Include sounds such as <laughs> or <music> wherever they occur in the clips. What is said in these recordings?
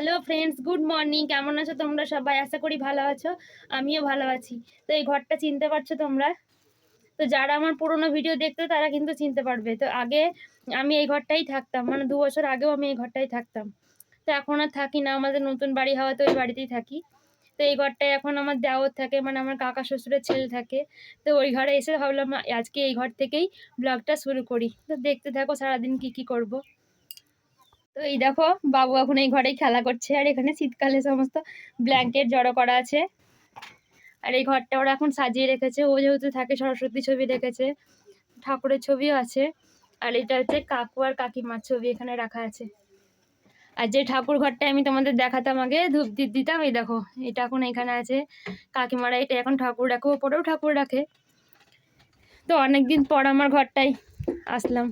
Hello friends good morning কেমন আছো তোমরা সবাই? আশা করি ভালো আছো। আমিও ভালো আছি। তো এই ঘরটা চিনতে পারছ তোমরা? তো যারা আমার পুরোনো ভিডিও দেখতো, তারা কিন্তু চিনতে পারবে। তো আগে আমি এই ঘরটাই থাকতাম। মানে দু বছর আগেও আমি এই ঘরটাই থাকতাম। তো এখন আর থাকি না। আমাদের নতুন বাড়ি হওয়া তো ওই বাড়িতেই থাকি। তো এই ঘরটায় এখন আমার দেওয়ার থাকে মানে আমার কাকা শ্বশুরের ছেলে থাকে। তো ওই ঘরে এসে ভাবলাম, আজকে এই ঘর থেকেই ব্লগটা শুরু করি। তো দেখতে থাকো সারাদিন কি কি করব। তো এই দেখো, বাবু এখন এই ঘরেই খেলা করছে। আর এখানে শীতকালে সমস্ত ব্ল্যাঙ্কেট জড়ো করা আছে। আর এই ঘরটা ওরা এখন সাজিয়ে রেখেছে। ও যেহেতু থাকে, সরস্বতী ছবি রেখেছে, ঠাকুরের ছবিও আছে। আর এটা হচ্ছে কাকু আর কাকিমার ছবি এখানে রাখা আছে। আর যে ঠাকুর ঘরটা আমি তোমাদের দেখাতাম আগে, ধূপ দিতাম, এই দেখো, এটা এখন এখানে আছে। কাকিমারা এটা এখন ঠাকুর রাখে, ওপরেও ঠাকুর রাখে। তো অনেকদিন পর আমার ঘরটাই আসলাম।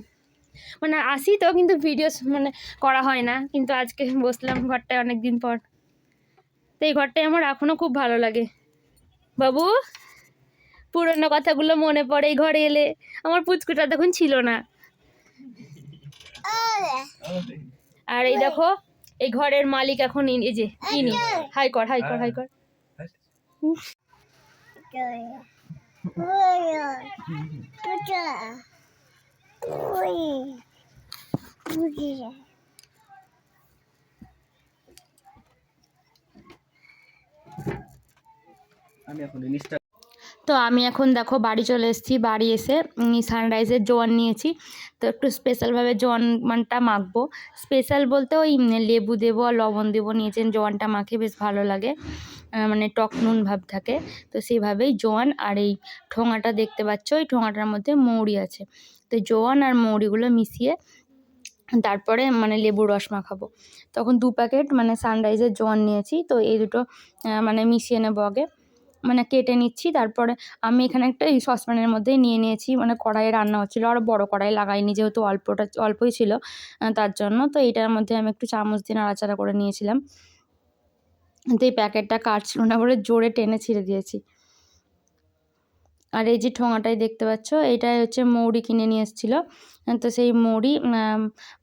মানে আসি তো, কিন্তু ভিডিও মানে করা হয় না। কিন্তু আজকে বসলাম ঘরটায় অনেক দিন পর। তো এই ঘরটাই আমার এখনও খুব ভালো লাগে। বাবু, পুরনো কথাগুলো মনে পড়ে এই ঘরে এলে। আমার পুচকুটা তখন ছিল না। আর এই দেখো, এই ঘরের মালিক এখন এই যে ইনি। হাই কর হাই কর হাই কর। আমি এখন ইনস্টা তো আমি এখন দেখো বাড়ি চলে এসেছি। বাড়ি এসে সানরাইজের জোয়ান নিয়েছি। তো একটু স্পেশালভাবে জোয়ানটা মাখবো। স্পেশাল বলতে ওই লেবু দেবো আর লবণ দেবো নিয়েছেন। জোয়ানটা মাখে বেশ ভালো লাগে। মানে টক নুন ভাব থাকে, তো সেইভাবেই জোয়ান আর এই ঠোঙাটা দেখতে পাচ্ছ ওই ঠোঙাটার মধ্যে মৌরি আছে। তো জোয়ান আর মৌরিগুলো মিশিয়ে তারপরে মানে লেবুর রস মাখাবো। তখন দু প্যাকেট মানে সানরাইজের জোয়ান নিয়েছি, তো এই দুটো মানে মিশিয়ে নেব আগে। মানে কেটে নিচ্ছি, তারপরে আমি এখানে একটা এই সসপ্যানের মধ্যেই নিয়ে নিয়েছি মানে কড়াইয়ে রান্না হচ্ছিল, আর বড় কড়াই লাগাইনি যেহেতু অল্পটা, অল্পই ছিল তার জন্য। তো এইটার মধ্যে আমি একটু চামচ দিয়ে নাড়াচাড়া করে নিয়েছিলাম। তো এই প্যাকেটটা কাটছিল না বলে জোরে টেনে ছিঁড়ে দিয়েছি। আর এই যে ঠোঙাটাই দেখতে পাচ্ছ, এইটাই হচ্ছে মৌরি কিনে নিয়ে এসেছিল। তো সেই মৌরি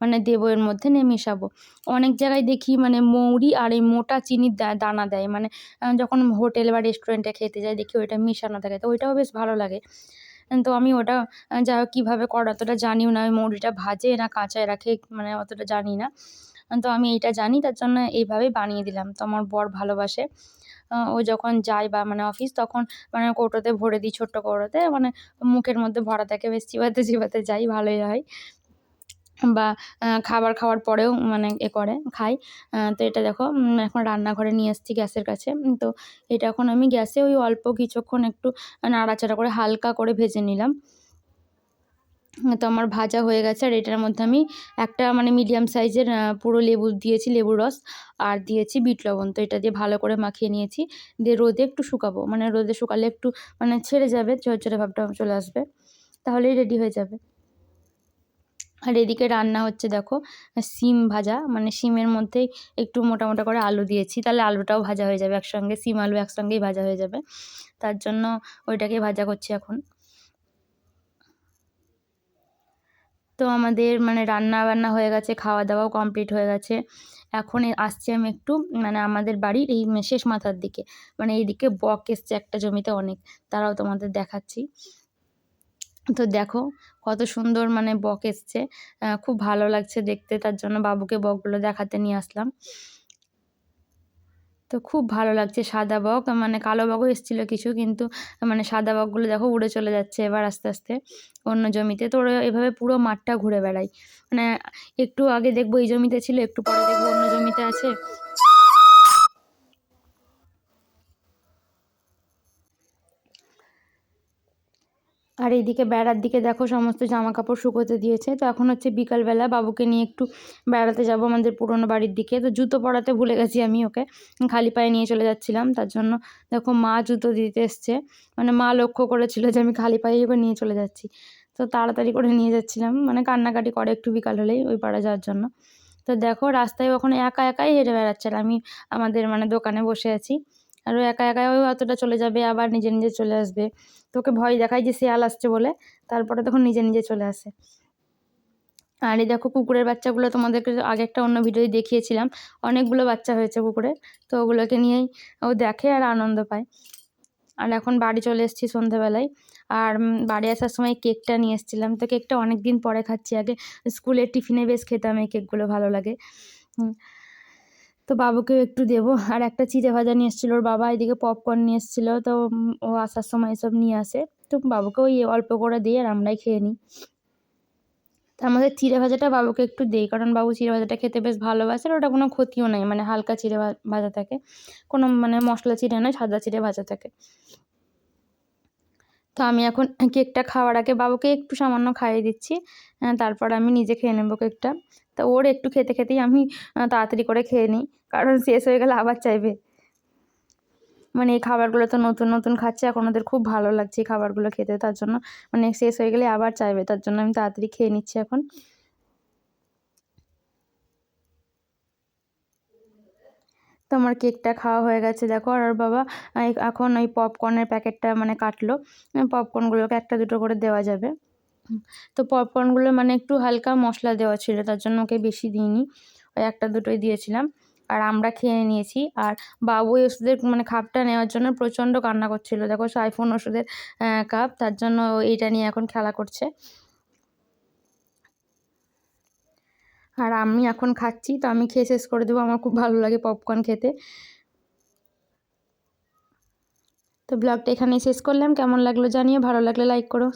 মানে দেবো এর মধ্যে নিয়ে মেশাবো। অনেক জায়গায় দেখি মানে মৌরি আর এই মোটা চিনির দানা দেয়। মানে যখন হোটেল বা রেস্টুরেন্টে খেতে যাই, দেখি ওইটা মিশানো থাকে। তো ওইটাও বেশ ভালো লাগে। তো আমি ওটা যা কীভাবে করে অতটা জানিও না। ওই মৌরিটা ভাজে না কাঁচায় রাখে মানে অতটা জানি না। তো আমি এইটা জানি, তার জন্য এইভাবেই বানিয়ে দিলাম। তো আমার বর ভালোবাসে। ও যখন যায় বা মানে অফিস তখন মানে কৌটোতে ভরে দিই ছোট্ট কৌটোতে মানে মুখের মধ্যে ভরা থাকে, বেশ চিবাতে চিবাতে যাই, ভালোই হয়। বা খাবার খাওয়ার পরেও মানে এ করে, খাই। তো এটা দেখো এখন রান্নাঘরে নিয়ে এসেছি গ্যাসের কাছে। তো এটা এখন আমি গ্যাসে ওই অল্প কিছুক্ষণ একটু নাড়াচাড়া করে হালকা করে ভেজে নিলাম। তো আমার ভাজা হয়ে গেছে আর এটার মধ্যে আমি একটা মানে মিডিয়াম সাইজের পুরো লেবু দিয়েছি, লেবুর রস আর দিয়েছি বিট লবণ। তো এটা দিয়ে ভালো করে মাখিয়ে নিয়েছি। দিয়ে রোদে একটু শুকাবো। মানে রোদে শুকালে একটু মানে ছেড়ে যাবে, ঝরঝরে ভাবটা চলে আসবে। তাহলেই রেডি হয়ে যাবে। আর এদিকে রান্না হচ্ছে দেখো, সিম ভাজা। মানে সিমের মধ্যেই একটু মোটা মোটা করে আলু দিয়েছি। তাহলে আলুটাও ভাজা হয়ে যাবে একসঙ্গে, সিম আলু একসঙ্গেই ভাজা হয়ে যাবে। তার জন্য ওইটাকে ভাজা করছি এখন। তো আমাদের মানে রান্না বান্না হয়ে গেছে খাওয়া দাওয়াও কমপ্লিট হয়ে গেছে। এখন আসছি আমি একটু মানে আমাদের বাড়ির এই শেষ মাথার দিকে। মানে এইদিকে বক এসছে একটা জমিতে অনেক, তারাও তোমাদের দেখাচ্ছি। তো দেখো কত সুন্দর মানে বক এসছে। খুব ভালো লাগছে দেখতে, তার জন্য বাবুকে বকগুলো দেখাতে নিয়ে আসলাম। তো খুব ভালো লাগছে সাদা বক মানে কালো বকও এসেছিল কিছু, কিন্তু মানে সাদা বকগুলো দেখো উড়ে চলে যাচ্ছে এবার আস্তে আস্তে অন্য জমিতে। তো ওরা এভাবে পুরো মাঠটা ঘুরে বেড়ায়। মানে একটু আগে দেখব এই জমিতে ছিল, একটু পরে দেখব অন্য জমিতে আছে। আর এইদিকে বেড়ার দিকে দেখো সমস্ত জামা কাপড় শুকোতে দিয়েছে। তো এখন হচ্ছে বিকালবেলা বাবুকে নিয়ে একটু বেড়াতে যাব আমাদের পুরোনো বাড়ির দিকে। তো জুতো পরাতে ভুলে গেছি আমি ওকে। খালি পায়ে নিয়ে চলে যাচ্ছিলাম। তার জন্য দেখো মা জুতো দিতে এসছে। মানে মা লক্ষ্য করেছিল যে আমি খালি পায়ে ওকে নিয়ে চলে যাচ্ছি। তো তাড়াতাড়ি করে নিয়ে যাচ্ছিলাম। মানে কান্নাকাটি করে একটু বিকাল হলেই ওই পাড়া যাওয়ার জন্য। তো দেখো রাস্তায় ওখানে একা একাই হেঁটে বেড়াচ্ছে আমি আমাদের মানে দোকানে বসে আছি। আর ও একা একাই ওই অতটা চলে যাবে, আবার নিজে নিজে চলে আসবে। তোকে ভয় দেখায় যে শিয়াল আসছে বলে, তারপরে তখন নিজে নিজে চলে আসে। আর এই দেখো কুকুরের বাচ্চাগুলো তোমাদেরকে আগে একটা অন্য ভিডিওয় দেখিয়েছিলাম। অনেকগুলো বাচ্চা হয়েছে কুকুরে তো ওগুলোকে নিয়েই ও দেখে আর আনন্দ পায়। আর এখন বাড়ি চলে এসেছি সন্ধেবেলায়। আর বাড়ি আসার সময় কেকটা নিয়ে এসেছিলাম। তো কেকটা অনেক দিন পরে খাচ্ছি। আগে স্কুলের টিফিনে বেশ খেতাম এই কেকগুলো, ভালো লাগে। তো বাবুকেও একটু দেবো। আর একটা চিড়ে ভাজা নিয়ে এসেছিল, ওর বাবা এদিকে পপকর্ন নিয়ে এসেছিল, তো ও আসার সময় এসব নিয়ে আসে। তো বাবুকে ওই অল্প করে দিই আর আমরাই খেয়ে নিই। তো আমাদের চিড়ে ভাজাটা বাবুকে একটু দেই, কারণ বাবু চিড়ে ভাজাটা খেতে বেশ ভালোবাসে ওটা কোনো ক্ষতিও নাই মানে হালকা চিড়ে ভাজা থাকে। কোনো মানে মশলা চিড়ে নয়, সাদা চিড়ে ভাজা থাকে। তো আমি এখন কেকটা খাওয়ার আগে বাবুকে একটু সামান্য খাইয়ে দিচ্ছি। তারপর আমি নিজে খেয়ে নেব কেকটা। তো ওর একটু খেতে খেতেই আমি তাড়াতাড়ি করে খেয়ে নিই, কারণ <laughs> শেষ হয়ে গেলে আবার চাইবে। মানে এই খাবারগুলো তো নতুন নতুন খাচ্ছে, এখন ওদের খুব ভালো লাগছে এই খাবারগুলো খেতে, তার জন্য মানে শেষ হয়ে গেলে আবার চাইবে, তার জন্য আমি তাড়াতাড়ি খেয়ে নিচ্ছি এখন। তো আমার কেকটা খাওয়া হয়ে গেছে। দেখো, আর বাবা এখন ওই পপকর্নের প্যাকেটটা মানে কাটলো। পপকর্নগুলোকে একটা দুটো করে দেওয়া যাবে। তো পপকর্নগুলো মানে একটু হালকা মশলা দেওয়া ছিল, তার জন্য ওকে বেশি দিইনি। ওই একটা দুটোই দিয়েছিলাম। আর আমরা খেয়ে নিয়েছি। আর বাবু ওষুধের মানে খাপটা নেওয়ার জন্য প্রচণ্ড কান্না করছিল। দেখো, সাইফোন ওষুধের কাপ, তার জন্য এইটা নিয়ে এখন খেলা করছে। আর আমি এখন খাচ্ছি, তো আমি খেয়ে শেষ করে দেবো। আমার খুব ভালো লাগে পপকর্ন খেতে। তো ব্লগটা এখানেই শেষ করলাম। কেমন লাগল জানিয়ে ভালো লাগলে লাইক করো।